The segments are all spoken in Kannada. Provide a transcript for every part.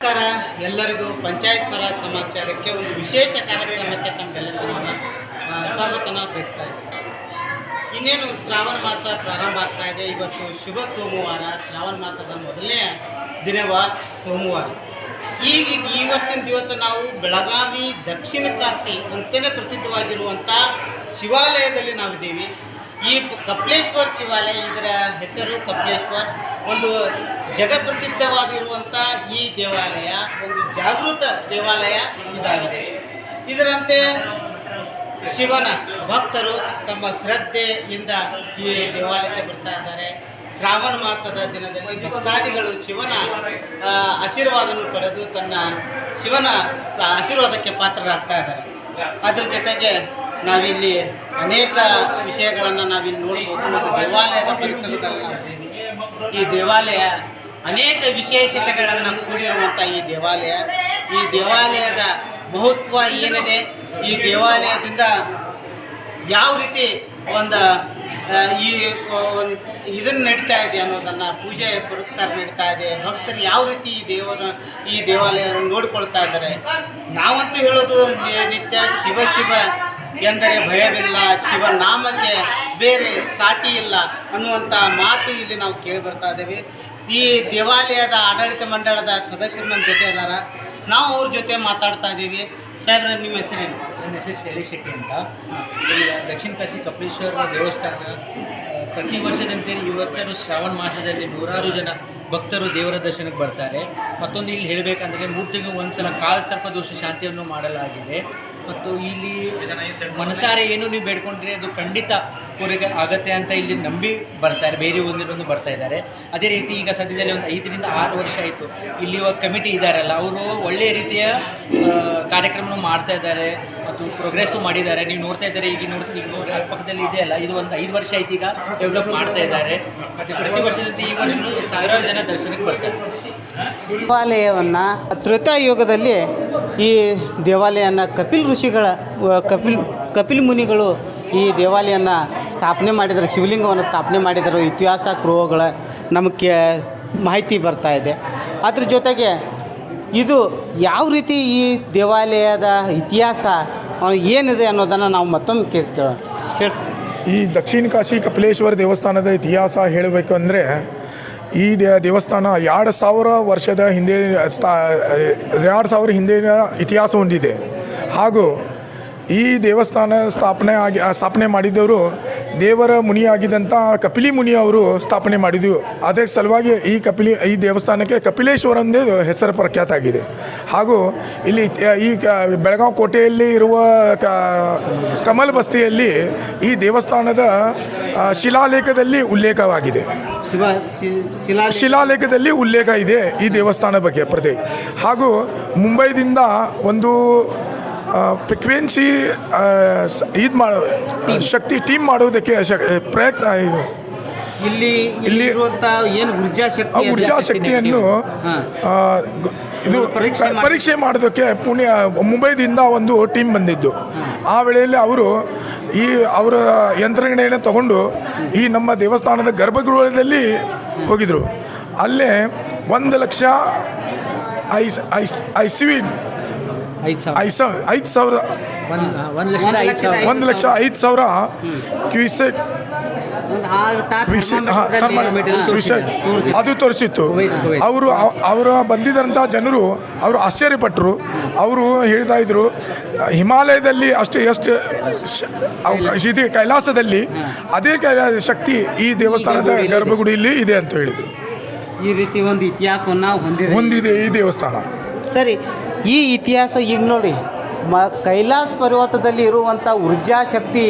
ನಮಸ್ಕಾರ. ಎಲ್ಲರಿಗೂ ಪಂಚಾಯತ್ ಸ್ವರಾಜ್ ಸಮಾಚಾರಕ್ಕೆ ಒಂದು ವಿಶೇಷ ಕಾರ್ಯಕ್ರಮಕ್ಕೆ ತಮ್ಮೆಲ್ಲರಿಗೂ ಸ್ವಾಗತನ ಬಯಸ್ತಾ ಇದ್ದೀನಿ. ಇನ್ನೇನು ಶ್ರಾವಣ ಮಾಸ ಪ್ರಾರಂಭ ಆಗ್ತಾ ಇದೆ. ಇವತ್ತು ಶುಭ ಸೋಮವಾರ. ಶ್ರಾವಣ ಮಾಸದ ಮೊದಲನೇ ದಿನವ ಸೋಮವಾರ. ಈಗ ಇವತ್ತಿನ ದಿವಸ ನಾವು ಬೆಳಗಾವಿ ದಕ್ಷಿಣ ಕಾಶಿ ಅಂತಲೇ ಪ್ರಸಿದ್ಧವಾಗಿರುವಂಥ ಶಿವಾಲಯದಲ್ಲಿ ನಾವಿದ್ದೀವಿ. ಈ ಕಪಿಲೇಶ್ವರ್ ಶಿವಾಲಯ ಇದರ ಹೆಸರು ಕಪಿಲೇಶ್ವರ್. ಒಂದು ಜಗಪ್ರಸಿದ್ಧವಾಗಿರುವಂಥ ಈ ದೇವಾಲಯ, ಒಂದು ಜಾಗೃತ ದೇವಾಲಯ ಇದಾಗಿದೆ. ಇದರಂತೆ ಶಿವನ ಭಕ್ತರು ತಮ್ಮ ಶ್ರದ್ಧೆಯಿಂದ ಈ ದೇವಾಲಯಕ್ಕೆ ಬರ್ತಾ ಇದ್ದಾರೆ. ಶ್ರಾವಣ ಮಾಸದ ದಿನದಲ್ಲಿ ಭಕ್ತಾದಿಗಳು ಶಿವನ ಆಶೀರ್ವಾದವನ್ನು ಪಡೆದು ತನ್ನ ಶಿವನ ಆಶೀರ್ವಾದಕ್ಕೆ ಪಾತ್ರರಾಗ್ತಾ ಇದ್ದಾರೆ. ಅದ್ರ ಜೊತೆಗೆ ನಾವಿಲ್ಲಿ ಅನೇಕ ವಿಷಯಗಳನ್ನು ನಾವಿಲ್ಲಿ ನೋಡ್ಬೋದು. ಮತ್ತು ದೇವಾಲಯದ ಪರಿಸರದಲ್ಲಿ ನಾವಿದ್ದೀವಿ ಈ ದೇವಾಲಯ ಅನೇಕ ವಿಶೇಷತೆಗಳನ್ನು ಕೂಡಿರುವಂಥ ಈ ದೇವಾಲಯ. ಈ ದೇವಾಲಯದ ಮಹತ್ವ ಏನಿದೆ? ಈ ದೇವಾಲಯದಿಂದ ಯಾವ ರೀತಿ ಒಂದು ಈ ಇದನ್ನು ನಡೀತಾ ಇದೆ ಅನ್ನೋದನ್ನು ಪೂಜೆ ಪುರಸ್ಕಾರ ನಡೀತಾ ಇದೆ. ಭಕ್ತರು ಯಾವ ರೀತಿ ಈ ದೇವರ, ಈ ದೇವಾಲಯವನ್ನು ನೋಡಿಕೊಳ್ತಾ ಇದ್ದಾರೆ? ನಾವಂತೂ ಹೇಳೋದು ನಿತ್ಯ ಶಿವ ಶಿವ ಎಂದರೆ ಭಯವಿಲ್ಲ ಶಿವನಾಮಕ್ಕೆ ಬೇರೆ ಸಾಟಿ ಇಲ್ಲ ಅನ್ನುವಂಥ ಮಾತು ಇಲ್ಲಿ ನಾವು ಕೇಳಿ ಬರ್ತಾ ಇದ್ದೇವೆ. ಈ ದೇವಾಲಯದ ಆಡಳಿತ ಮಂಡಳದ ಸದಸ್ಯರು ನಮ್ಮ ಜೊತೆ ಇದ್ದಾರ ನಾವು ಅವ್ರ ಜೊತೆ ಮಾತಾಡ್ತಾ ಇದ್ದೀವಿ. ಸರ್ ನಿಮ್ಮ ಹೆಸರೇನು? ನನ್ನ ಹೆಸರು ಶೈಲಿ ಶೆಟ್ಟಿ ಅಂತ. ಇಲ್ಲಿ ದಕ್ಷಿಣ ಕಾಶಿ ಕಪಿಲೇಶ್ವರ ದೇವಸ್ಥಾನ. ಪ್ರತಿ ವರ್ಷದಂತೆ ಇವತ್ತರೂ ಶ್ರಾವಣ ಮಾಸದಲ್ಲಿ ನೂರಾರು ಜನ ಭಕ್ತರು ದೇವರ ದರ್ಶನಕ್ಕೆ ಬರ್ತಾರೆ. ಮತ್ತೊಂದು ಇಲ್ಲಿ ಹೇಳಬೇಕಂದ್ರೆ ಮೂರ್ತಿಗೂ ಒಂದು ಸಲ ಕಾಲ ಸರ್ಪ ದೋಷ ಶಾಂತಿಯನ್ನು ಮಾಡಲಾಗಿದೆ. ಮತ್ತು ಇಲ್ಲಿ ಮನಸಾರೆ ಏನು ನೀವು ಬೇಡ್ಕೊಂಡ್ರಿ ಅದು ಖಂಡಿತ ಪೂರೈಕೆ ಆಗತ್ತೆ ಅಂತ ಇಲ್ಲಿ ನಂಬಿ ಬರ್ತಾರೆ ಬೇರೆ ಒಂದಿನೊಂದು ಬರ್ತಾ ಇದ್ದಾರೆ. ಅದೇ ರೀತಿ ಈಗ ಸದ್ಯದಲ್ಲಿ ಒಂದು ಐದರಿಂದ ಆರು ವರ್ಷ ಆಯಿತು. ಇಲ್ಲಿ ಇವಾಗ ಕಮಿಟಿ ಇದ್ದಾರಲ್ಲ ಅವರು ಒಳ್ಳೆಯ ರೀತಿಯ ಕಾರ್ಯಕ್ರಮ ಮಾಡ್ತಾ ಇದ್ದಾರೆ ಮತ್ತು ಪ್ರೋಗ್ರೆಸ್ಸು ಮಾಡಿದ್ದಾರೆ. ನೀವು ನೋಡ್ತಾ ಇದ್ದಾರೆ ಈಗ ನೋಡ್ತೀವಿ ಈಗ ನೋಡಿ ಇದೆ ಇದೆಯಲ್ಲ ಇದು ಒಂದು ಐದು ವರ್ಷ ಆಯ್ತು ಈಗ ಡೆವಲಪ್ ಮಾಡ್ತಾ ಇದ್ದಾರೆ. ಮತ್ತು ಪ್ರತಿ ವರ್ಷದಲ್ಲಿ ಈ ವರ್ಷ ಸಾವಿರಾರು ಜನ ದರ್ಶನಕ್ಕೆ ಬರ್ತಾರೆ. ದೇವಾಲಯವನ್ನು ತ್ರೇತಾಯುಗದಲ್ಲಿ ಈ ದೇವಾಲಯನ ಕಪಿಲ್ ಋಷಿಗಳ ಕಪಿಲ್ ಕಪಿಲ್ ಮುನಿಗಳು ಈ ದೇವಾಲಯನ ಸ್ಥಾಪನೆ ಮಾಡಿದರು, ಶಿವಲಿಂಗವನ್ನು ಸ್ಥಾಪನೆ ಮಾಡಿದರು, ಇತಿಹಾಸ ಕ್ರೋಗಳ ನಮಗೆ ಮಾಹಿತಿ ಬರ್ತಾ ಇದೆ. ಅದ್ರ ಜೊತೆಗೆ ಇದು ಯಾವ ರೀತಿ ಈ ದೇವಾಲಯದ ಇತಿಹಾಸ ಏನಿದೆ ಅನ್ನೋದನ್ನು ನಾವು ಮತ್ತೊಮ್ಮೆ ಕೇಳ್ತೇವೆ ಈ ದಕ್ಷಿಣ ಕಾಶಿ ಕಪಿಲೇಶ್ವರ ದೇವಸ್ಥಾನದ ಇತಿಹಾಸ ಹೇಳಬೇಕು ಅಂದರೆ ಈ ದೇವಸ್ಥಾನ ಎರಡು ಸಾವಿರ ವರ್ಷದ ಹಿಂದೆ ಸ್ಥಾ ಎರಡು ಸಾವಿರ ಹಿಂದಿನ ಇತಿಹಾಸ ಹೊಂದಿದೆ. ಹಾಗೂ ಈ ದೇವಸ್ಥಾನ ಸ್ಥಾಪನೆ ಆಗಿ ಸ್ಥಾಪನೆ ಮಾಡಿದವರು ದೇವರ ಮುನಿಯಾಗಿದ್ದಂಥ ಕಪಿಲಿ ಮುನಿ ಅವರು ಸ್ಥಾಪನೆ ಮಾಡಿದ್ದು. ಅದೇ ಸಲುವಾಗಿ ಈ ಕಪಿಲಿ ಈ ದೇವಸ್ಥಾನಕ್ಕೆ ಕಪಿಲೇಶ್ವರ ಎಂದೇ ಹೆಸರು ಪ್ರಖ್ಯಾತ ಆಗಿದೆ. ಹಾಗೂ ಇಲ್ಲಿ ಈ ಕ ಬೆಳಗಾವಿ ಕೋಟೆಯಲ್ಲಿ ಇರುವ ಕ ಕಮಲ್ ಬಸ್ತಿಯಲ್ಲಿ ಈ ದೇವಸ್ಥಾನದ ಶಿಲಾಲೇಖದಲ್ಲಿ ಉಲ್ಲೇಖವಾಗಿದೆ. ಶಿಲಾಲೇಖದಲ್ಲಿ ಉಲ್ಲೇಖ ಇದೆ ಈ ದೇವಸ್ಥಾನ ಬಗ್ಗೆ ಪ್ರತಿ. ಹಾಗೂ ಮುಂಬೈದಿಂದ ಒಂದು ಫ್ರಿಕ್ವೆನ್ಸಿ ಇದು ಮಾಡೋ ಶಕ್ತಿ ಟೀಮ್ ಮಾಡುವುದಕ್ಕೆ ಪ್ರಯತ್ನ ಇದು. ಇಲ್ಲಿ ಇಲ್ಲಿ ಇರುವಂಥ ಏನು ಊರ್ಜಾ ಶಕ್ತಿ ಊರ್ಜಾ ಶಕ್ತಿಯನ್ನು ಇದು ಪರೀಕ್ಷೆ ಮಾಡಿ- ಪರೀಕ್ಷೆ ಮಾಡೋದಕ್ಕೆ ಪುಣೆ ಮುಂಬೈದಿಂದ ಒಂದು ಟೀಮ್ ಬಂದಿದ್ದು. ಆ ವೇಳೆಯಲ್ಲಿ ಅವರು ಈ ಅವರ ಯಂತ್ರಗಣೆಯನ್ನು ತಗೊಂಡು ಈ ನಮ್ಮ ದೇವಸ್ಥಾನದ ಗರ್ಭಗೃಹದಲ್ಲಿ ಹೋಗಿದ್ರು. ಅಲ್ಲೇ ಒಂದು ಲಕ್ಷ ಐಸ್ ಐಸ್ ಐಸಿವಿ ಐದು ಸಾವಿರ. ಐದು ಸಾವಿರ ಒಂದು ಲಕ್ಷ ಐದು ಸಾವಿರ ಕ್ಯೂಸೆಟ್ ಅದು ತೋರಿಸಿತ್ತು. ಅವರು ಅವರ ಬಂದಿದ್ದಂಥ ಜನರು ಅವರು ಆಶ್ಚರ್ಯಪಟ್ಟರು ಅವರು ಹೇಳ್ತಾ ಇದ್ರು ಹಿಮಾಲಯದಲ್ಲಿ ಅಷ್ಟು ಎಷ್ಟು ಇದೆ ಕೈಲಾಸದಲ್ಲಿ ಅದೇ ಶಕ್ತಿ ಈ ದೇವಸ್ಥಾನದ ಗರ್ಭಗುಡಿಯಲ್ಲಿ ಇದೆ ಅಂತ ಹೇಳಿದರು. ಈ ರೀತಿ ಒಂದು ಇತಿಹಾಸವನ್ನು ಹೊಂದಿದೆ ಹೊಂದಿದೆ ಈ ದೇವಸ್ಥಾನ. ಸರಿ ಈ ಇತಿಹಾಸ ಈಗ ನೋಡಿ ಮ ಕೈಲಾಸ ಪರ್ವತದಲ್ಲಿ ಇರುವಂಥ ಊರ್ಜಾ ಶಕ್ತಿ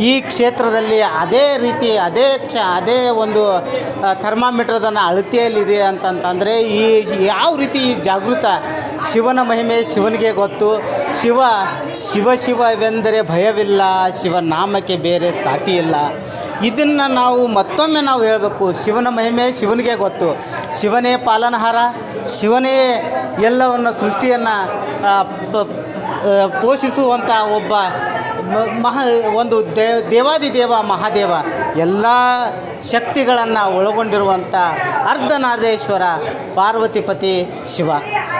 ಈ ಕ್ಷೇತ್ರದಲ್ಲಿ ಅದೇ ರೀತಿ, ಅದೇ ಕ್ಷ, ಅದೇ ಒಂದು ಥರ್ಮಾಮೀಟ್ರದನ್ನು ಅಳತೆಯಲ್ಲಿದೆ ಅಂತಂತಂದರೆ ಈ ಯಾವ ರೀತಿ ಈ ಜಾಗೃತ ಶಿವನ ಮಹಿಮೆ ಶಿವನಿಗೆ ಗೊತ್ತು? ಶಿವ ಶಿವ ಶಿವವೆಂದರೆ ಭಯವಿಲ್ಲ ಶಿವನಾಮಕ್ಕೆ ಬೇರೆ ಸಾಟಿ ಇಲ್ಲ. ಇದನ್ನು ನಾವು ಮತ್ತೊಮ್ಮೆ ನಾವು ಹೇಳಬೇಕು, ಶಿವನ ಮಹಿಮೆ ಶಿವನಿಗೆ ಗೊತ್ತು. ಶಿವನೇ ಪಾಲನಹಾರ, ಶಿವನೇ ಎಲ್ಲವನ್ನು ಸೃಷ್ಟಿಯನ್ನು ಪೋಷಿಸುವಂಥ ಒಬ್ಬ ಮಹಾ, ಒಂದು ದೇ ದೇವಾದಿದೇವ ಮಹಾದೇವ, ಎಲ್ಲ ಶಕ್ತಿಗಳನ್ನು ಒಳಗೊಂಡಿರುವಂಥ ಅರ್ಧನಾದೇಶ್ವರ ಪಾರ್ವತಿಪತಿ ಶಿವ.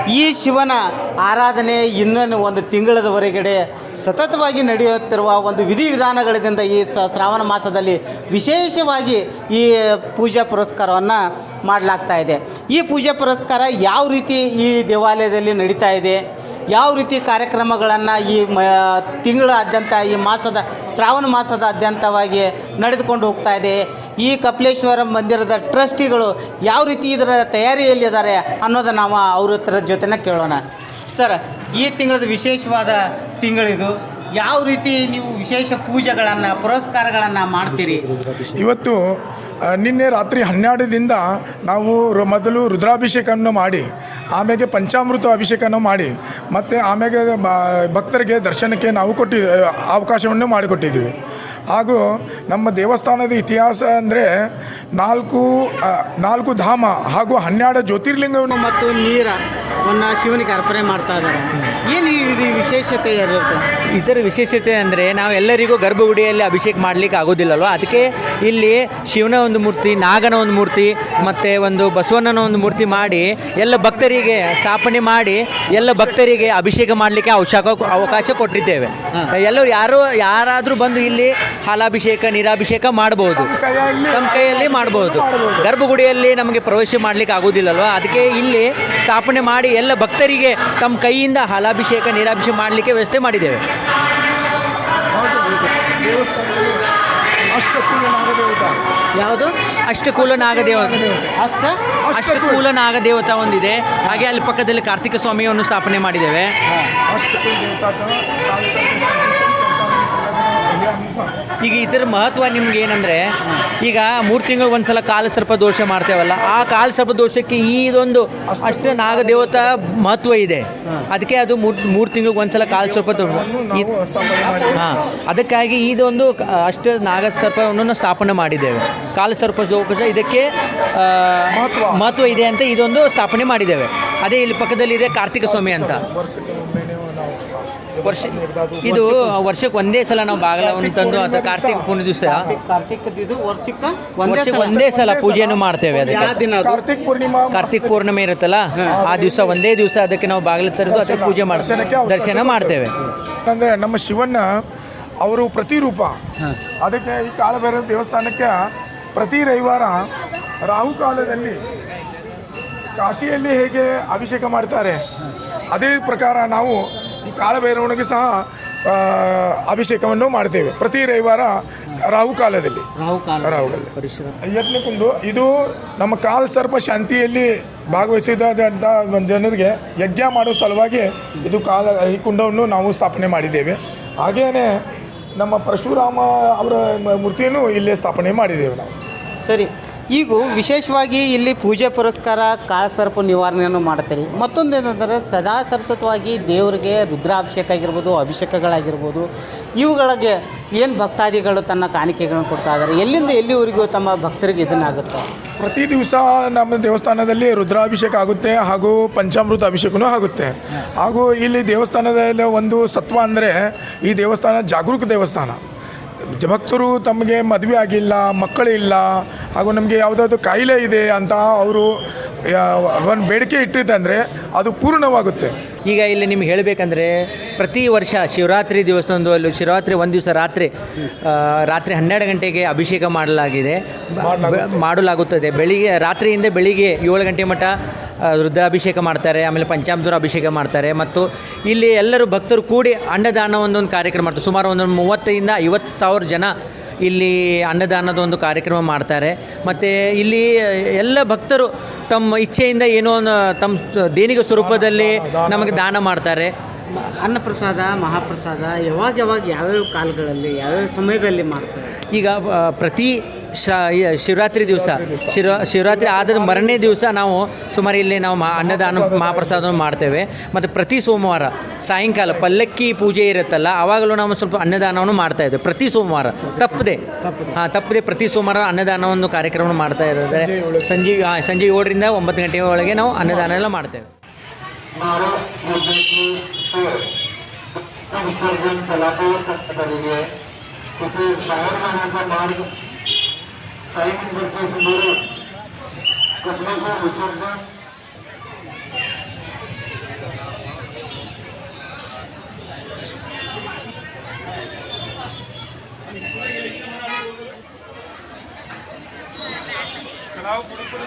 ಈ ಶಿವನ ಆರಾಧನೆ ಇನ್ನೊಂದು ಒಂದು ತಿಂಗಳದವರೆಗಡೆ ಸತತವಾಗಿ ನಡೆಯುತ್ತಿರುವ ಒಂದು ವಿಧಿವಿಧಾನಗಳಿಂದ ಈ ಶ್ರಾವಣ ಮಾಸದಲ್ಲಿ ವಿಶೇಷವಾಗಿ ಈ ಪೂಜಾ ಪುರಸ್ಕಾರವನ್ನು ಮಾಡಲಾಗ್ತಾ ಇದೆ. ಈ ಪೂಜಾ ಪುರಸ್ಕಾರ ಯಾವ ರೀತಿ ಈ ದೇವಾಲಯದಲ್ಲಿ ನಡೀತಾ ಇದೆ? ಯಾವ ರೀತಿ ಕಾರ್ಯಕ್ರಮಗಳನ್ನು ಈ ಮ ತಿಂಗಳಾದ್ಯಂತ ಈ ಮಾಸದ, ಶ್ರಾವಣ ಮಾಸದಾದ್ಯಂತವಾಗಿ ನಡೆದುಕೊಂಡು ಹೋಗ್ತಾ ಇದೆ? ಈ ಕಪಿಲೇಶ್ವರ ಮಂದಿರದ ಟ್ರಸ್ಟಿಗಳು ಯಾವ ರೀತಿ ಇದರ ತಯಾರಿಯಲ್ಲಿದ್ದಾರೆ ಅನ್ನೋದನ್ನು ನಾವು ಅವ್ರ ಹತ್ರ ಜೊತೆನ ಕೇಳೋಣ. ಸರ್, ಈ ತಿಂಗಳದ ವಿಶೇಷವಾದ ತಿಂಗಳಿದು, ಯಾವ ರೀತಿ ನೀವು ವಿಶೇಷ ಪೂಜೆಗಳನ್ನು, ಪುರಸ್ಕಾರಗಳನ್ನು ಮಾಡ್ತೀರಿ? ಇವತ್ತು ನಿನ್ನೆ ರಾತ್ರಿ ಹನ್ನೆರಡರಿಂದ ನಾವು ಮೊದಲು ರುದ್ರಾಭಿಷೇಕವನ್ನು ಮಾಡಿ ಆಮೇಲೆ ಪಂಚಾಮೃತ ಅಭಿಷೇಕವನ್ನು ಮಾಡಿ ಮತ್ತು ಆಮೇಲೆ ಭಕ್ತರಿಗೆ ದರ್ಶನಕ್ಕೆ ನಾವು ಕೊಟ್ಟಿ, ಅವಕಾಶವನ್ನು ಮಾಡಿಕೊಟ್ಟಿದ್ದೀವಿ. ಹಾಗೂ ನಮ್ಮ ದೇವಸ್ಥಾನದ ಇತಿಹಾಸ ಅಂದರೆ ನಾಲ್ಕು ನಾಲ್ಕು ಧಾಮ ಹಾಗೂ ಹನ್ನೆರಡು ಜ್ಯೋತಿರ್ಲಿಂಗವನ್ನು ಮತ್ತು ನೀರನ್ನು ಶಿವನಿಗೆ ಅರ್ಪಣೆ ಮಾಡ್ತಾ ಇದ್ದಾರೆ. ಏನು ಇದು ವಿಶೇಷತೆ ಇರುತ್ತೆ? ಇದರ ವಿಶೇಷತೆ ಅಂದರೆ ನಾವು ಎಲ್ಲರಿಗೂ ಗರ್ಭಗುಡಿಯಲ್ಲಿ ಅಭಿಷೇಕ ಮಾಡಲಿಕ್ಕೆ ಆಗೋದಿಲ್ಲಲ್ವ? ಅದಕ್ಕೆ ಇಲ್ಲಿ ಶಿವನ ಒಂದು ಮೂರ್ತಿ ನಾಗನ ಒಂದು ಮೂರ್ತಿ ಮತ್ತು ಒಂದು ಬಸವಣ್ಣನ ಒಂದು ಮೂರ್ತಿ ಮಾಡಿ ಎಲ್ಲ ಭಕ್ತರಿಗೆ ಸ್ಥಾಪನೆ ಮಾಡಿ ಎಲ್ಲ ಭಕ್ತರಿಗೆ ಅಭಿಷೇಕ ಮಾಡಲಿಕ್ಕೆ ಅವಕಾಶ ಅವಕಾಶ ಕೊಟ್ಟಿದ್ದೇವೆ. ಎಲ್ಲರೂ ಯಾರು ಯಾರಾದರೂ ಬಂದು ಇಲ್ಲಿ ಹಾಲಾಭಿಷೇಕ ನೀರಾಭಿಷೇಕ ಮಾಡಬಹುದು ನಮ್ಮ ಕೈಯಲ್ಲಿ ಮಾಡಬಹುದು ಗರ್ಭಗುಡಿಯಲ್ಲಿ ನಮಗೆ ಪ್ರವೇಶ ಮಾಡಲಿಕ್ಕೆ ಆಗೋದಿಲ್ಲಲ್ವ? ಅದಕ್ಕೆ ಇಲ್ಲಿ ಸ್ಥಾಪನೆ ಮಾಡಿ ಎಲ್ಲ ಭಕ್ತರಿಗೆ ತಮ್ಮ ಕೈಯಿಂದ ಹಾಲಾಭಿಷೇಕ ನೀರಾಭಿಷೇಕ ಮಾಡಲಿಕ್ಕೆ ವ್ಯವಸ್ಥೆ ಮಾಡಿದ್ದೇವೆ. ದೇವಸ್ಥಾನದಲ್ಲಿ ಅಷ್ಟಕೂಲ ನಾಗದೇವತ ಯಾವುದು ಅಷ್ಟಕೂಲ ನಾಗದೇವ ಅಷ್ಟ ಅಷ್ಟಕೂಲ ನಾಗದೇವತ ಒಂದಿದೆ. ಹಾಗೆ ಅಲ್ಲಿ ಪಕ್ಕದಲ್ಲಿ ಕಾರ್ತಿಕ ಸ್ವಾಮಿಯನ್ನು ಸ್ಥಾಪನೆ ಮಾಡಿದ್ದೇವೆ. ಅಷ್ಟಕೂಲ ದೇವತಾ ಈಗ ಇದರ ಮಹತ್ವ ನಿಮ್ಗೆ ಏನಂದರೆ ಈಗ ಮೂರು ತಿಂಗಳು ಒಂದ್ಸಲ ಕಾಲ ಸರ್ಪ ದೋಷ ಮಾಡ್ತೇವಲ್ಲ ಆ ಕಾಲ ಸರ್ಪ ದೋಷಕ್ಕೆ ಈ ಇದೊಂದು ಅಷ್ಟು ನಾಗದೇವತ ಮಹತ್ವ ಇದೆ. ಅದಕ್ಕೆ ಅದು ಮೂರು ಮೂರು ತಿಂಗಳಿಗೆ ಒಂದ್ಸಲ ಕಾಲ ಸರ್ಪ ದೋಷ ಹಾಂ ಅದಕ್ಕಾಗಿ ಇದೊಂದು ಅಷ್ಟು ನಾಗ ಸರ್ಪವನ್ನು ಸ್ಥಾಪನೆ ಮಾಡಿದ್ದೇವೆ. ಕಾಲ ಸರ್ಪ ದೋಷ ಇದಕ್ಕೆ ಮಹತ್ವ. ಮಹತ್ವ ಇದೆ ಅಂತ ಇದೊಂದು ಸ್ಥಾಪನೆ ಮಾಡಿದ್ದೇವೆ. ಅದೇ ಇಲ್ಲಿ ಪಕ್ಕದಲ್ಲಿ ಇದೆ ಕಾರ್ತಿಕ ಸ್ವಾಮಿ ಅಂತ. ವರ್ಷ ಇದು ವರ್ಷಕ್ಕೆ ಒಂದೇ ಸಲ ನಾವು ಬಾಗಿಲವನ್ನು ತಂದು ಅಥವಾ ಕಾರ್ತಿಕ ಪೂರ್ಣ ದಿವಸ ವರ್ಷಕ್ಕೆ ಒಂದೇ ಸಲ ಪೂಜೆಯನ್ನು ಮಾಡ್ತೇವೆ ಅದಕ್ಕೆ. ಕಾರ್ತಿಕ್ ಪೂರ್ಣಿಮಾ ಕಾರ್ತಿಕ್ ಪೂರ್ಣಿಮೆ ಇರುತ್ತಲ್ಲ ಆ ದಿವಸ ಒಂದೇ ದಿವಸ ಅದಕ್ಕೆ ನಾವು ಬಾಗಿಲು ತರದು ಅದಕ್ಕೆ ಪೂಜೆ ಮಾಡಿ ದರ್ಶನಕ್ಕೆ ದರ್ಶನ ಮಾಡ್ತೇವೆ. ಅಂದರೆ ನಮ್ಮ ಶಿವಣ್ಣ ಅವರು ಪ್ರತಿರೂಪ. ಅದಕ್ಕೆ ಈ ಕಾಳಬೇರ ದೇವಸ್ಥಾನಕ್ಕೆ ಪ್ರತಿ ರವಿವಾರ ರಾಹುಕಾಲದಲ್ಲಿ ಕಾಶಿಯಲ್ಲಿ ಹೇಗೆ ಅಭಿಷೇಕ ಮಾಡ್ತಾರೆ ಅದೇ ಪ್ರಕಾರ ನಾವು ಕಾಲಭೈರವನಿಗೆ ಸಹ ಅಭಿಷೇಕವನ್ನು ಮಾಡ್ತೇವೆ. ಪ್ರತಿ ರವಿವಾರ ರಾಹುಕಾಲದಲ್ಲಿ ರಾಹುಕಾಲ ಯತ್ನಕ್ಕೊಂದು ಇದು ನಮ್ಮ ಕಾಲ ಸರ್ಪ ಶಾಂತಿಯಲ್ಲಿ ಭಾಗವಹಿಸಿದಂಥ ಒಂದು ಜನರಿಗೆ ಯಜ್ಞ ಮಾಡೋ ಸಲುವಾಗಿ ಇದು ಕಾಲ ಈ ಕುಂಡವನ್ನು ನಾವು ಸ್ಥಾಪನೆ ಮಾಡಿದ್ದೇವೆ. ಹಾಗೆಯೇ ನಮ್ಮ ಪರಶುರಾಮ ಅವರ ಮೂರ್ತಿಯನ್ನು ಇಲ್ಲೇ ಸ್ಥಾಪನೆ ಮಾಡಿದ್ದೇವೆ ನಾವು. ಸರಿ. ಈಗ ವಿಶೇಷವಾಗಿ ಇಲ್ಲಿ ಪೂಜೆ ಪುರಸ್ಕಾರ ಕಾಳಸರ್ಪ ನಿವಾರಣೆಯನ್ನು ಮಾಡ್ತೀರಿ ಮತ್ತೊಂದು ಏನಂದರೆ ಸದಾ ಸತತವಾಗಿ ದೇವರಿಗೆ ರುದ್ರಾಭಿಷೇಕ ಆಗಿರ್ಬೋದು, ಅಭಿಷೇಕಗಳಾಗಿರ್ಬೋದು, ಇವುಗಳಿಗೆ ಏನು ಭಕ್ತಾದಿಗಳು ತನ್ನ ಕಾಣಿಕೆಗಳನ್ನು ಕೊಡ್ತಾ ಇದ್ದಾರೆ, ಎಲ್ಲಿಂದ ಎಲ್ಲಿವರೆಗೂ ತಮ್ಮ ಭಕ್ತರಿಗೆ ಇದನ್ನಾಗುತ್ತೆ? ಪ್ರತಿ ದಿವಸ ನಮ್ಮ ದೇವಸ್ಥಾನದಲ್ಲಿ ರುದ್ರಾಭಿಷೇಕ ಆಗುತ್ತೆ ಹಾಗೂ ಪಂಚಾಮೃತ ಅಭಿಷೇಕನೂ ಆಗುತ್ತೆ. ಹಾಗೂ ಇಲ್ಲಿ ದೇವಸ್ಥಾನದಲ್ಲಿ ಒಂದು ಸತ್ವ ಅಂದರೆ ಈ ದೇವಸ್ಥಾನ ಜಾಗರೂಕ ದೇವಸ್ಥಾನ. ಭಕ್ತರು ತಮಗೆ ಮದುವೆ ಆಗಿಲ್ಲ, ಮಕ್ಕಳಿಲ್ಲ ಹಾಗೂ ನಮಗೆ ಯಾವುದಾದ್ರು ಕಾಯಿಲೆ ಇದೆ ಅಂತ ಅವರು ಒಂದು ಬೇಡಿಕೆ ಇಟ್ಟಿದ್ದಂದರೆ ಅದು ಪೂರ್ಣವಾಗುತ್ತೆ. ಈಗ ಇಲ್ಲಿ ನಿಮ್ಗೆ ಹೇಳಬೇಕಂದ್ರೆ ಪ್ರತಿ ವರ್ಷ ಶಿವರಾತ್ರಿ ದಿವಸದಂದು ಅಲ್ಲಿ ಶಿವರಾತ್ರಿ ಒಂದು ದಿವಸ ರಾತ್ರಿ ರಾತ್ರಿ ಹನ್ನೆರಡು ಗಂಟೆಗೆ ಅಭಿಷೇಕ ಮಾಡಲಾಗಿದೆ. ಮಾಡಲಾಗುತ್ತದೆ. ಬೆಳಿಗ್ಗೆ ರಾತ್ರಿಯಿಂದ ಬೆಳಿಗ್ಗೆ ಏಳು ಗಂಟೆ ಮಟ್ಟ ರುದ್ರಾಭಿಷೇಕ ಮಾಡ್ತಾರೆ ಆಮೇಲೆ ಪಂಚಾಮೃತ ಅಭಿಷೇಕ ಮಾಡ್ತಾರೆ ಮತ್ತು ಇಲ್ಲಿ ಎಲ್ಲರೂ ಭಕ್ತರು ಕೂಡಿ ಅನ್ನದಾನ ಒಂದೊಂದು ಕಾರ್ಯಕ್ರಮ ಮಾಡ್ತಾರೆ. ಸುಮಾರು ಒಂದೊಂದು ಮೂವತ್ತರಿಂದ ಐವತ್ತು ಸಾವಿರ ಜನ ಇಲ್ಲಿ ಅನ್ನದಾನದ ಒಂದು ಕಾರ್ಯಕ್ರಮ ಮಾಡ್ತಾರೆ. ಮತ್ತು ಇಲ್ಲಿ ಎಲ್ಲ ಭಕ್ತರು ತಮ್ಮ ಇಚ್ಛೆಯಿಂದ ಏನೋ ಒಂದು ತಮ್ಮ ದೇಣಿಗೆ ಸ್ವರೂಪದಲ್ಲಿ ನಮಗೆ ದಾನ ಮಾಡ್ತಾರೆ. ಅನ್ನಪ್ರಸಾದ ಮಹಾಪ್ರಸಾದ ಯಾವಾಗ ಯಾವಾಗ ಯಾವ್ಯಾವ ಕಾಲಗಳಲ್ಲಿ ಯಾವ್ಯಾವ ಸಮಯದಲ್ಲಿ ಮಾಡ್ತಾರೆ? ಈಗ ಪ್ರತಿ ಶ ಶಿವರಾತ್ರಿ ದಿವಸ. ಶಿವ ಶಿವರಾತ್ರಿ ಆದ ಮರನೇ ದಿವಸ ನಾವು ಸುಮಾರು ಇಲ್ಲಿ ನಾವು ಮಾ ಅನ್ನದಾನ ಮಹಾಪ್ರಸಾದವನ್ನು ಮಾಡ್ತೇವೆ. ಮತ್ತು ಪ್ರತಿ ಸೋಮವಾರ ಸಾಯಂಕಾಲ ಪಲ್ಲಕ್ಕಿ ಪೂಜೆ ಇರುತ್ತಲ್ಲ ಆವಾಗಲೂ ನಾವು ಸ್ವಲ್ಪ ಅನ್ನದಾನವನ್ನು ಮಾಡ್ತಾ ಇದ್ದೇವೆ. ಪ್ರತಿ ಸೋಮವಾರ. ತಪ್ಪದೆ. ಹಾಂ ತಪ್ಪದೆ ಪ್ರತಿ ಸೋಮವಾರ ಅನ್ನದಾನವನ್ನು ಕಾರ್ಯಕ್ರಮವನ್ನು ಮಾಡ್ತಾ ಇದ್ದಾರೆ. ಸಂಜೆ ಸಂಜೆ ಏಳರಿಂದ ಒಂಬತ್ತು ಗಂಟೆ ಒಳಗೆ ನಾವು ಅನ್ನದಾನ ಎಲ್ಲ ಮಾಡ್ತೇವೆ. ವಿಸರ್ಜನ್ saya mengerti sendiri. Ketika ucapkan Kalau buru-buru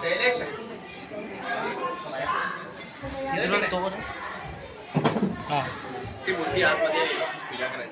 ശൈലേശൻ ആ. ബുദ്ധി ആത്മീയ വിചാരണ